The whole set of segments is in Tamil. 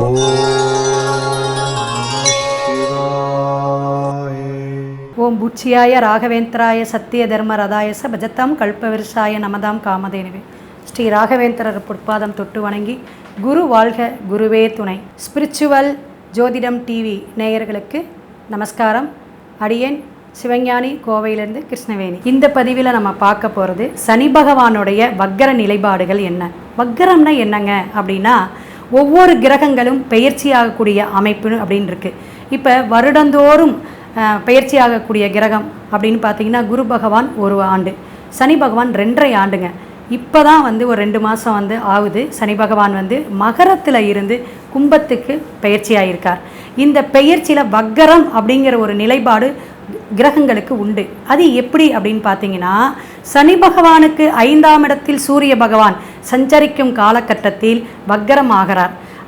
ஓம் புச்சியாய ராகவேந்திராய சத்திய தர்ம ரதாயச பஜத்தாம் கல்பவிருஷாய நமதாம் காமதேனுவே. ஸ்ரீ ராகவேந்திரர் பொற்பாதம் தொட்டு வணங்கி குரு வாழ்க குருவே துணை. ஸ்பிரிச்சுவல் ஜோதிடம் டிவி நேயர்களுக்கு நமஸ்காரம். அடியேன் சிவஞானி கோவையிலேருந்து கிருஷ்ணவேணி. இந்த பதிவில் நம்ம பார்க்க போகிறது சனி பகவானுடைய வக்கர நிலைப்பாடுகள் என்ன? வக்கரம்னா என்னங்க அப்படின்னா ஒவ்வொரு கிரகங்களும் பெயர்ச்சியாகக்கூடிய அமைப்பு அப்படின்னு இருக்குது இப்போ வருடந்தோறும் அஹ், பெயர்ச்சியாகக்கூடிய கிரகம் அப்படின்னு பார்த்தீங்கன்னா குரு பகவான் ஒரு ஆண்டு சனி பகவான் ரெண்டரை ஆண்டுங்க. இப்போ தான் வந்து ஒரு ரெண்டு மாதம் வந்து ஆகுது. சனி பகவான் வந்து மகரத்தில் இருந்து கும்பத்துக்கு பெயர்ச்சி இந்த பெயர்ச்சியில் வக்கரம் அப்படிங்கிற ஒரு நிலைப்பாடு கிரகங்களுக்கு உண்டு. அது எப்படி அப்படின்னு பார்த்தீங்கன்னா சனி பகவானுக்கு ஐந்தாம் இடத்தில் சூரிய பகவான் சஞ்சரிக்கும் காலகட்டத்தில் வக்கரமாகிறார்.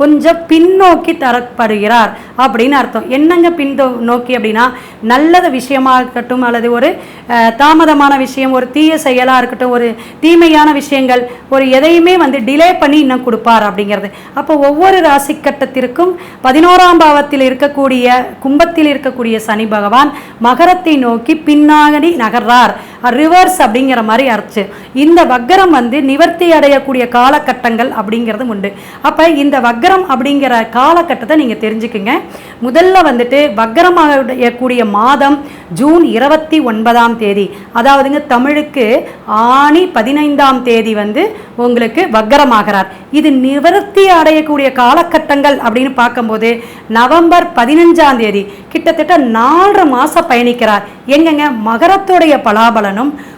கொஞ்சம் பின்னோக்கி தரப்படுகிறார் அப்படின்னு அர்த்தம். என்னங்க பின்தோ நோக்கி அப்படின்னா நல்லத விஷயமா இருக்கட்டும் அல்லது ஒரு தாமதமான விஷயம் ஒரு தீய செயலாக இருக்கட்டும் ஒரு தீமையான விஷயங்கள் ஒரு எதையுமே வந்து டிலே பண்ணி இன்னும் கொடுப்பார் அப்படிங்கிறது. அப்போ ஒவ்வொரு ராசி கட்டத்திற்கும் பதினோராம் பாவத்தில் இருக்கக்கூடிய கும்பத்தில் இருக்கக்கூடிய சனி பகவான் மகரத்தை நோக்கி பின்னாடி நகர்றார். ரிவர்ஸ் அப்படிங்கிற மாதிரி அர்ச்சு. இந்த வக்கரம் வந்து நிவர்த்தி அடையக்கூடிய காலகட்டங்கள் அப்படிங்கிறது உண்டு. அப்போ இந்த வக்கரம் அப்படிங்கிற காலகட்டத்தை நீங்கள் தெரிஞ்சுக்குங்க. முதல்ல வந்துட்டு வக்கரமாக மாதம் ஜூன் இருபத்தி ஒன்பதாம் தேதி. அதாவதுங்க தமிழுக்கு ஆணி பதினைந்தாம் தேதி வந்து உங்களுக்கு வக்கரமாகிறார் இது நிவர்த்தி அடையக்கூடிய காலகட்டங்கள் அப்படின்னு பார்க்கும்போது நவம்பர் பதினஞ்சாம் தேதி கிட்டத்தட்ட நாலரை மாதம் பயணிக்கிறார். எங்கங்க? மகரத்துடைய பலாபலனும்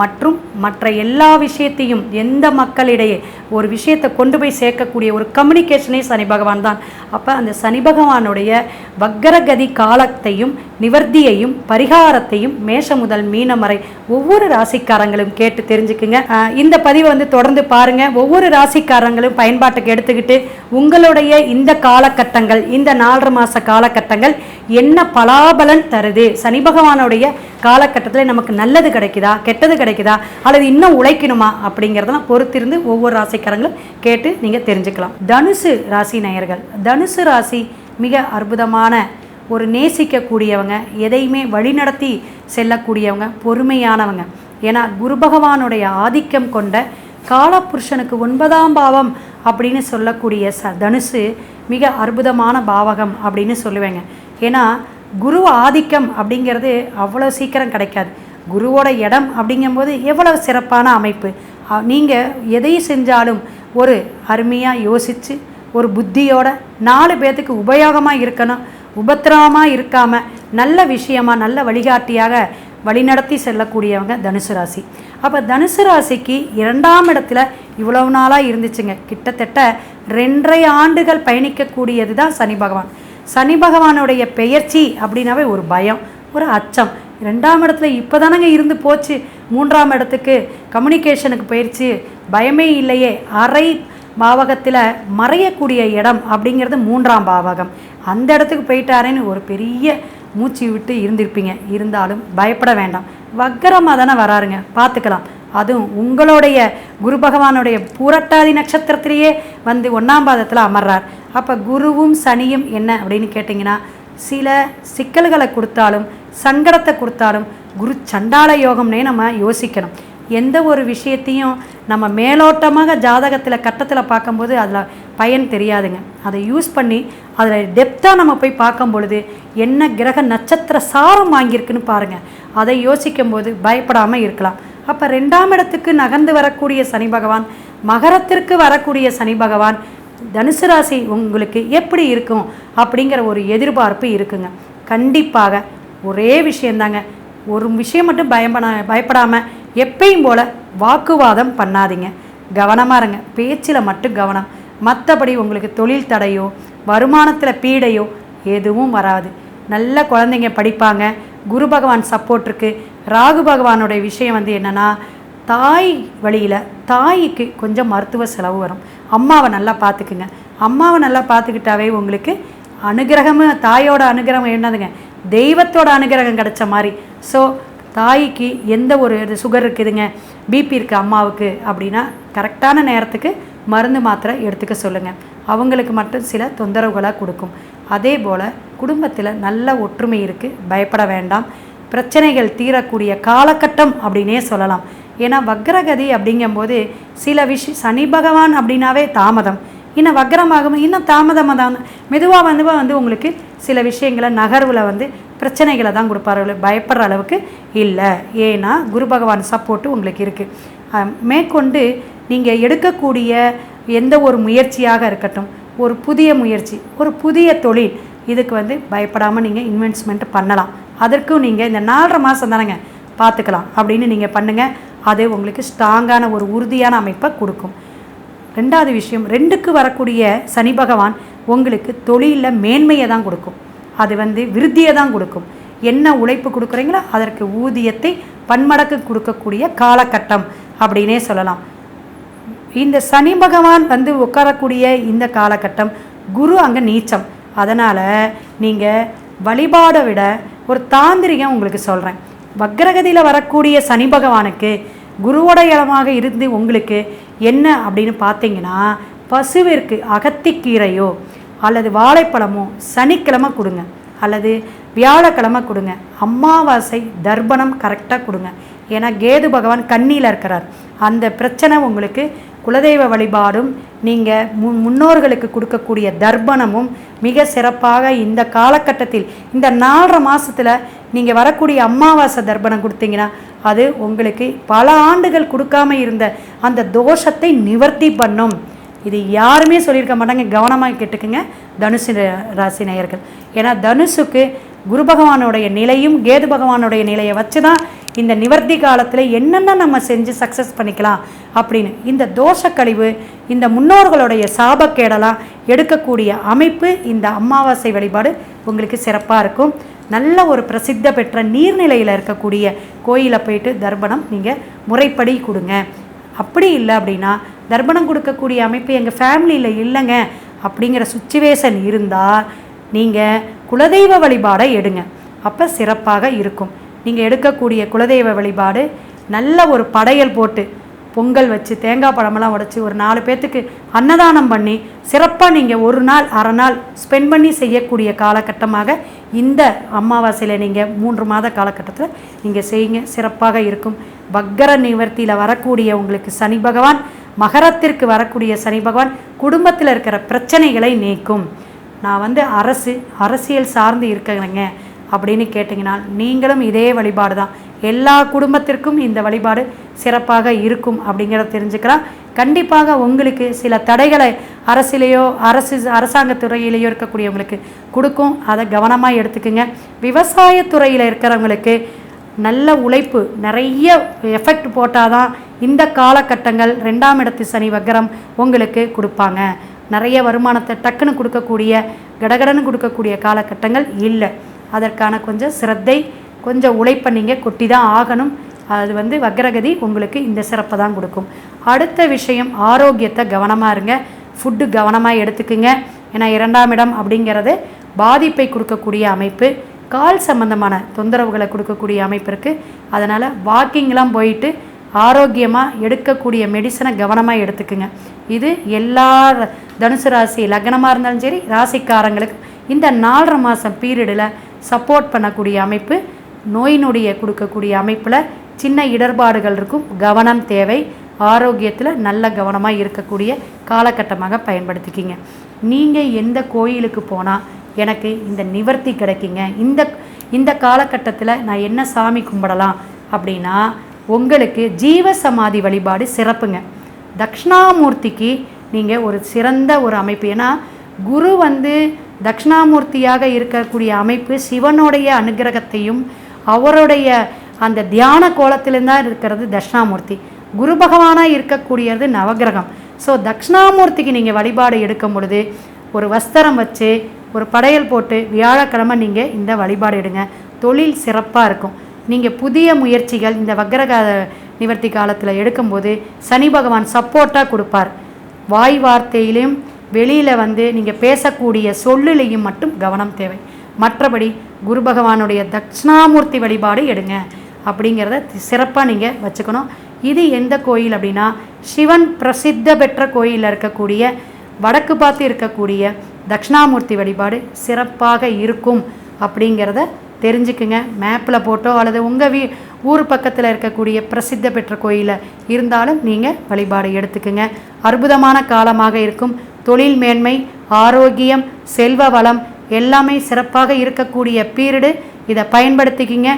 மற்றும் மற்ற எல்லா விஷயத்தையும் எந்த மக்களிடையே ஒரு விஷயத்தை கொண்டு போய் சேர்க்கக்கூடிய ஒரு கம்யூனிகேஷனே சனி பகவான் தான். அப்போ அந்த சனி பகவானுடைய வக்கரகதி காலத்தையும் நிவர்த்தியையும் பரிகாரத்தையும் மேஷ முதல் மீனம் வரை ஒவ்வொரு ராசிக்காரங்களும் கேட்டு தெரிஞ்சுக்குங்க. இந்த பதிவை வந்து தொடர்ந்து பாருங்க. ஒவ்வொரு ராசிக்காரங்களும் பயன்பாட்டுக்கு எடுத்துக்கிட்டு உங்களுடைய இந்த காலகட்டங்கள் இந்த நாலரை மாத காலகட்டங்கள் என்ன பலாபலன் தருது? சனி பகவானுடைய காலகட்டத்தில் நமக்கு நல்லது கிடைக்குதா? கெட்டது கிடைக்குதா கிடைக்குதா? அல்லது இன்னும் உழைக்கணுமா? அப்படிங்கிறதெல்லாம் பொறுத்திருந்து ஒவ்வொரு ராசிக்காரங்களும் கேட்டு நீங்கள் தெரிஞ்சுக்கலாம். தனுசு ராசி நேயர்கள். தனுசு ராசி மிக அற்புதமான ஒரு நேசிக்கக்கூடியவங்க எதையுமே வழிநடத்தி செல்லக்கூடியவங்க பொறுமையானவங்க. ஏன்னா குரு பகவானுடைய ஆதிக்கம் கொண்ட காலபுருஷனுக்கு ஒன்பதாம் பாவம் அப்படின்னு சொல்லக்கூடிய ச தனுசு மிக அற்புதமான பாவகம் அப்படின்னு சொல்லுவேங்க. ஏன்னா குரு ஆதிக்கம் அப்படிங்கிறது அவ்வளோ சீக்கிரம் கிடைக்காது. குருவோட இடம் அப்படிங்கும்போது எவ்வளவு சிறப்பான அமைப்பு. நீங்கள் எதை செஞ்சாலும் ஒரு அருமையாக யோசித்து ஒரு புத்தியோட நாலு பேர்த்துக்கு உபயோகமாக இருக்கணும் உபத்திரவமாக இருக்காமல் நல்ல விஷயமாக நல்ல வழிகாட்டியாக வழிநடத்தி செல்லக்கூடியவங்க தனுசு ராசி. அப்போ தனுசு ராசிக்கு இரண்டாம் இடத்துல இவ்வளவு நாளாக இருந்துச்சுங்க. கிட்டத்தட்ட ரெண்டரை ஆண்டுகள் பயணிக்கக்கூடியது தான் சனி பகவான். சனி பகவானுடைய பெயர்ச்சி அப்படின்னாவே ஒரு பயம் ஒரு அச்சம். ரெண்டாம் இடத்துல இப்போ தானங்க இருந்து போச்சு. மூன்றாம் இடத்துக்கு கம்யூனிகேஷனுக்கு போயிடுச்சு பயமே இல்லையே. அரை பாவகத்தில் மறையக்கூடிய இடம் அப்படிங்கிறது மூன்றாம் பாவகம். அந்த இடத்துக்கு போயிட்டாரேன்னு ஒரு பெரிய மூச்சு விட்டு இருந்திருப்பீங்க. இருந்தாலும் பயப்பட வேண்டாம். வக்கரமாக தானே வராருங்க. பார்த்துக்கலாம். அதுவும் உங்களுடைய குரு பகவானுடைய பூரட்டாதி நட்சத்திரத்திலேயே வந்து ஒன்றாம் பாதத்தில் அமர்றார். அப்போ குருவும் சனியும் என்ன அப்படின்னு கேட்டிங்கன்னா சில சிக்கல்களை கொடுத்தாலும் சங்கடத்தை கொடுத்தாலும் குரு சண்டால யோகம்னே நம்ம யோசிக்கணும். எந்த ஒரு விஷயத்தையும் நம்ம மேலோட்டமாக ஜாதகத்தில் கட்டத்தில் பார்க்கும்போது அதில் பயன் தெரியாதுங்க. அதை யூஸ் பண்ணி அதில் டெப்த்தாக நம்ம போய் பார்க்கும் பொழுது என்ன கிரக நட்சத்திர சாரம் வாங்கியிருக்குன்னு பாருங்கள் அதை யோசிக்கும் போது பயப்படாமல் இருக்கலாம். அப்போ ரெண்டாம் இடத்துக்கு நகர்ந்து வரக்கூடிய சனி பகவான் மகரத்திற்கு வரக்கூடிய சனி பகவான் தனுசு ராசி உங்களுக்கு எப்படி இருக்கும் அப்படிங்கிற ஒரு எதிர்பார்ப்பு இருக்குங்க. கண்டிப்பாக ஒரே விஷயந்தாங்க. ஒரு விஷயம் மட்டும் பயப்பட பயப்படாமல் எப்பயும் போல் வாக்குவாதம் பண்ணாதீங்க. கவனமாக இருங்க. பேச்சில் மட்டும் கவனம். மற்றபடி உங்களுக்கு தொழில் தடையோ வருமானத்தில் பீடையோ எதுவும் வராது. நல்ல குழந்தைங்க படிப்பாங்க. குரு பகவான் சப்போர்ட் இருக்குது ராகு பகவானுடைய விஷயம் வந்து என்னென்னா தாய் வழியில் தாய்க்கு கொஞ்சம் மருத்துவ செலவு வரும். அம்மாவை நல்லா பார்த்துக்குங்க அம்மாவை நல்லா பார்த்துக்கிட்டாவே உங்களுக்கு அனுகிரகமும் தாயோட அனுகிரகம் என்னதுங்க? தெய்வத்தோட அனுகிரகம் கிடைச்ச மாதிரி. ஸோ தாய்க்கு எந்த ஒரு இது சுகர் இருக்குதுங்க பிபி இருக்குது அம்மாவுக்கு அப்படின்னா கரெக்டான நேரத்துக்கு மருந்து மாத்திரை எடுத்துக்க சொல்லுங்கள் அவங்களுக்கு மட்டும் சில தொந்தரவுகளாக கொடுக்கும். அதே போல் குடும்பத்தில் நல்ல ஒற்றுமை இருக்குது பயப்பட வேண்டாம். பிரச்சனைகள் தீரக்கூடிய காலகட்டம் அப்படின்னே சொல்லலாம். ஏன்னா வக்ரகதி அப்படிங்கும்போது சில விஷய சனி பகவான் அப்படின்னாவே தாமதம். இன்னும் வக்கரமாகும் இன்னும் தாமதமாக தான் மெதுவாக வந்து வந்து உங்களுக்கு சில விஷயங்களை நகர்வில் வந்து பிரச்சனைகளை தான் கொடுப்பாரு. பயப்படுற அளவுக்கு இல்லை. ஏன்னா குரு பகவான் சப்போர்ட்டு உங்களுக்கு இருக்குது மேற்கொண்டு நீங்கள் எடுக்கக்கூடிய எந்த ஒரு முயற்சியாக இருக்கட்டும் ஒரு புதிய முயற்சி ஒரு புதிய தொழில் இதுக்கு வந்து பயப்படாமல் நீங்கள் இன்வெஸ்ட்மெண்ட் பண்ணலாம். அதற்கும் நீங்கள் இந்த நாலரை மாதம் தானேங்க பார்த்துக்கலாம். அப்படின்னு நீங்கள் பண்ணுங்கள் அது உங்களுக்கு ஸ்ட்ராங்கான ஒரு உறுதியான அமைப்பை கொடுக்கும். ரெண்டாவது விஷயம் ரெண்டுக்கு வரக்கூடிய சனி பகவான் உங்களுக்கு தொழிலில் மேன்மையை தான் கொடுக்கும். அது வந்து விருத்தியை தான் கொடுக்கும். என்ன உழைப்பு கொடுக்குறீங்களோ அதற்கு ஊதியத்தை பன்மடக்கு கொடுக்கக்கூடிய காலகட்டம் அப்படின்னே சொல்லலாம். இந்த சனி பகவான் வந்து உட்காரக்கூடிய இந்த காலகட்டம் குரு அங்கே நீச்சம். அதனால் நீங்கள் வழிபாடை விட ஒரு தாந்திரிகம் உங்களுக்கு சொல்கிறேன் வக்ரகதியில் வரக்கூடிய சனி பகவானுக்கு குருவோட இடமாக இருந்து உங்களுக்கு என்ன அப்படின்னு பார்த்தீங்கன்னா பசுவிற்கு அகத்திக்கீரையோ அல்லது வாழைப்பழமோ சனிக்கிழமை கொடுங்க. அல்லது வியாழக்கிழமை கொடுங்க. அமாவாசை தர்ப்பணம் கரெக்டாக கொடுங்க. ஏன்னா கேது பகவான் கண்ணியில் இருக்கிறார். அந்த பிரச்சனை உங்களுக்கு குலதெய்வ வழிபாடும் நீங்கள் முன் முன்னோர்களுக்கு கொடுக்கக்கூடிய தர்ப்பணமும் மிக சிறப்பாக இந்த காலகட்டத்தில் இந்த நாலரை மாதத்தில் நீங்கள் வரக்கூடிய அமாவாசை தர்ப்பணம் கொடுத்தீங்கன்னா அது உங்களுக்கு பல ஆண்டுகள் கொடுக்காம இருந்த அந்த தோஷத்தை நிவர்த்தி பண்ணும். இது யாருமே சொல்லியிருக்க மாட்டாங்க. கவனமாக கேட்டுக்குங்க. தனுசு ராசி நேயர்கள். ஏன்னா தனுசுக்கு குரு பகவானுடைய நிலையும் கேது பகவானுடைய நிலையை வச்சு தான் இந்த நிவர்த்தி காலத்தில் என்னென்ன நம்ம செஞ்சு சக்ஸஸ் பண்ணிக்கலாம் அப்படின்னு. இந்த தோஷக்கழிவு இந்த முன்னோர்களுடைய சாபக்கேடெல்லாம் எடுக்கக்கூடிய அமைப்பு இந்த அமாவாசை வழிபாடு உங்களுக்கு சிறப்பாக இருக்கும். நல்ல ஒரு பிரசித்த பெற்ற நீர்நிலையில் இருக்கக்கூடிய கோயிலை போயிட்டு தர்ப்பணம் நீங்கள் முறைப்படி கொடுங்க. அப்படி இல்லை அப்படின்னா தர்ப்பணம் கொடுக்கக்கூடிய அமைப்பு எங்கள் ஃபேமிலியில் இல்லைங்க அப்படிங்கிற சுச்சுவேஷன் இருந்தால் நீங்கள் குலதெய்வ வழிபாடை எடுங்க. அப்போ சிறப்பாக இருக்கும். நீங்கள் எடுக்கக்கூடிய குலதெய்வ வழிபாடு நல்ல ஒரு படையல் போட்டு பொங்கல் வச்சு தேங்காய் பழமெல்லாம் உடைச்சி ஒரு நாலு பேர்த்துக்கு அன்னதானம் பண்ணி சிறப்பாக நீங்கள் ஒரு நாள் அரை நாள் ஸ்பெண்ட் பண்ணி செய்யக்கூடிய காலகட்டமாக இந்த அமாவாசையில் நீங்கள் மூன்று மாத காலகட்டத்தில் நீங்கள் செய்யுங்க. சிறப்பாக இருக்கும். வக்கர நிவர்த்தியில் வரக்கூடிய உங்களுக்கு சனி பகவான் மகரத்திற்கு வரக்கூடிய சனி பகவான் குடும்பத்தில் இருக்கிற பிரச்சனைகளை நீக்கும். நான் வந்து அரசு அரசியல் சார்ந்து இருக்கிறேங்க அப்படின்னு கேட்டிங்கன்னா நீங்களும் இதே வழிபாடு தான் எல்லா குடும்பத்திற்கும் இந்த வழிபாடு சிறப்பாக இருக்கும் அப்படிங்கிறத தெரிஞ்சுக்கலாம். கண்டிப்பாக உங்களுக்கு சில தடைகளை அரசிலேயோ அரசு அரசாங்கத்துறையிலேயோ இருக்கக்கூடியவங்களுக்கு கொடுக்கும். அதை கவனமாக எடுத்துக்கோங்க. விவசாயத்துறையில் இருக்கிறவங்களுக்கு நல்ல உழைப்பு நிறைய எஃபெக்ட் போட்டால் தான் இந்த காலகட்டங்கள் ரெண்டாம் இடத்து சனி வக்கரம் உங்களுக்கு கொடுப்பாங்க. நிறைய வருமானத்தை டக்குன்னு கொடுக்கக்கூடிய கடகடன்னு கொடுக்கக்கூடிய காலகட்டங்கள் இல்லை. அதற்கான கொஞ்சம் சிரத்தை கொஞ்சம் உழைப்பை நீங்கள் கொட்டி தான் ஆகணும். அது வந்து வக்ரகதி உங்களுக்கு இந்த சிறப்பை தான் கொடுக்கும். அடுத்த விஷயம் ஆரோக்கியத்தை கவனமாக இருங்க. ஃபுட்டு கவனமாக எடுத்துக்குங்க. ஏன்னா இரண்டாம் இடம் அப்படிங்கிறது பாதிப்பை கொடுக்கக்கூடிய அமைப்பு. கால் சம்பந்தமான தொந்தரவுகளை கொடுக்கக்கூடிய அமைப்பு இருக்குது அதனால் வாக்கிங்லாம் போயிட்டு ஆரோக்கியமாக எடுக்கக்கூடிய மெடிசனை கவனமாக எடுத்துக்குங்க. இது எல்லா தனுசு ராசி லக்னமாக இருந்தாலும் சரி ராசிக்காரங்களுக்கு இந்த நாலரை மாதம் பீரியடில் சப்போர்ட் பண்ணக்கூடிய அமைப்பு. நோய் நொடியை கொடுக்கக்கூடிய அமைப்பில் சின்ன இடர்பாடுகள் இருக்கும். கவனம் தேவை. ஆரோக்கியத்தில் நல்ல கவனமாக இருக்கக்கூடிய காலகட்டமாக பயன்படுத்திக்கிங்க. நீங்கள் எந்த கோயிலுக்கு போனால் எனக்கு இந்த நிவர்த்தி கிடைக்குங்க. இந்த இந்த காலகட்டத்தில் நான் என்ன சாமி கும்பிடலாம் அப்படின்னா உங்களுக்கு ஜீவ சமாதி வழிபாடு சிறப்புங்க. தக்ஷணாமூர்த்திக்கு நீங்கள் ஒரு சிறந்த ஒரு அமைப்பு. ஏன்னா குரு வந்து தக்ஷணாமூர்த்தியாக இருக்கக்கூடிய அமைப்பு சிவனுடைய அனுகிரகத்தையும் அவருடைய அந்த தியான கோலத்திலிருந்து தான் இருக்கிறது தட்சிணாமூர்த்தி. குரு பகவானாக இருக்கக்கூடியது நவகிரகம். ஸோ தட்சிணாமூர்த்திக்கு நீங்கள் வழிபாடு எடுக்கும் பொழுது ஒரு வஸ்திரம் வச்சு ஒரு படையல் போட்டு வியாழக்கிழமை நீங்கள் இந்த வழிபாடு எடுங்க. தொழில் சிறப்பாக இருக்கும். நீங்கள் புதிய முயற்சிகள் இந்த வக்ரக நிவர்த்தி காலத்தில் எடுக்கும்போது சனி பகவான் சப்போர்ட்டாக கொடுப்பார். வாய் வார்த்தையிலையும் வெளியில் வந்து நீங்கள் பேசக்கூடிய சொல்லுலையும் மட்டும் கவனம் தேவை. மற்றபடி குரு பகவானுடைய தட்சிணாமூர்த்தி வழிபாடு எடுங்க. அப்படிங்கிறத சிறப்பாக நீங்கள் வச்சுக்கணும். இது எந்த கோயில் அப்படின்னா சிவன் பிரசித்த பெற்ற கோயிலில் இருக்கக்கூடிய வடக்கு பார்த்து இருக்கக்கூடிய தட்சிணாமூர்த்தி வழிபாடு சிறப்பாக இருக்கும் அப்படிங்கிறத தெரிஞ்சுக்குங்க. மேப்பில் போட்டோ அல்லது உங்கள் வீ ஊர் பக்கத்தில் இருக்கக்கூடிய பிரசித்த பெற்ற கோயிலில் இருந்தாலும் நீங்கள் வழிபாடு எடுத்துக்குங்க. அற்புதமான காலமாக இருக்கும். தொழில் மேன்மை ஆரோக்கியம் செல்வ வளம் எல்லாமே சிறப்பாக இருக்கக்கூடிய பீரியடு. இதை பயன்படுத்திக்கிங்க.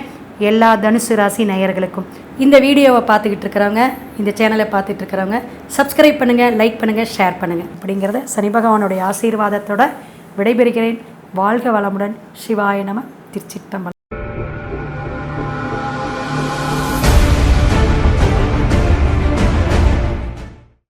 எல்லா தனுசு ராசி நேயர்களுக்கும். இந்த வீடியோவை பார்த்துக்கிட்டு இருக்கிறவங்க இந்த சேனலை பார்த்துட்டு இருக்கிறவங்க சப்ஸ்கிரைப் பண்ணுங்கள் லைக் பண்ணுங்கள் ஷேர் பண்ணுங்கள் அப்படிங்கிறத சனி பகவானுடைய ஆசீர்வாதத்தோட விடைபெறுகிறேன். வாழ்க வளமுடன். சிவாய நம. திருச்சிட்டம்பலம்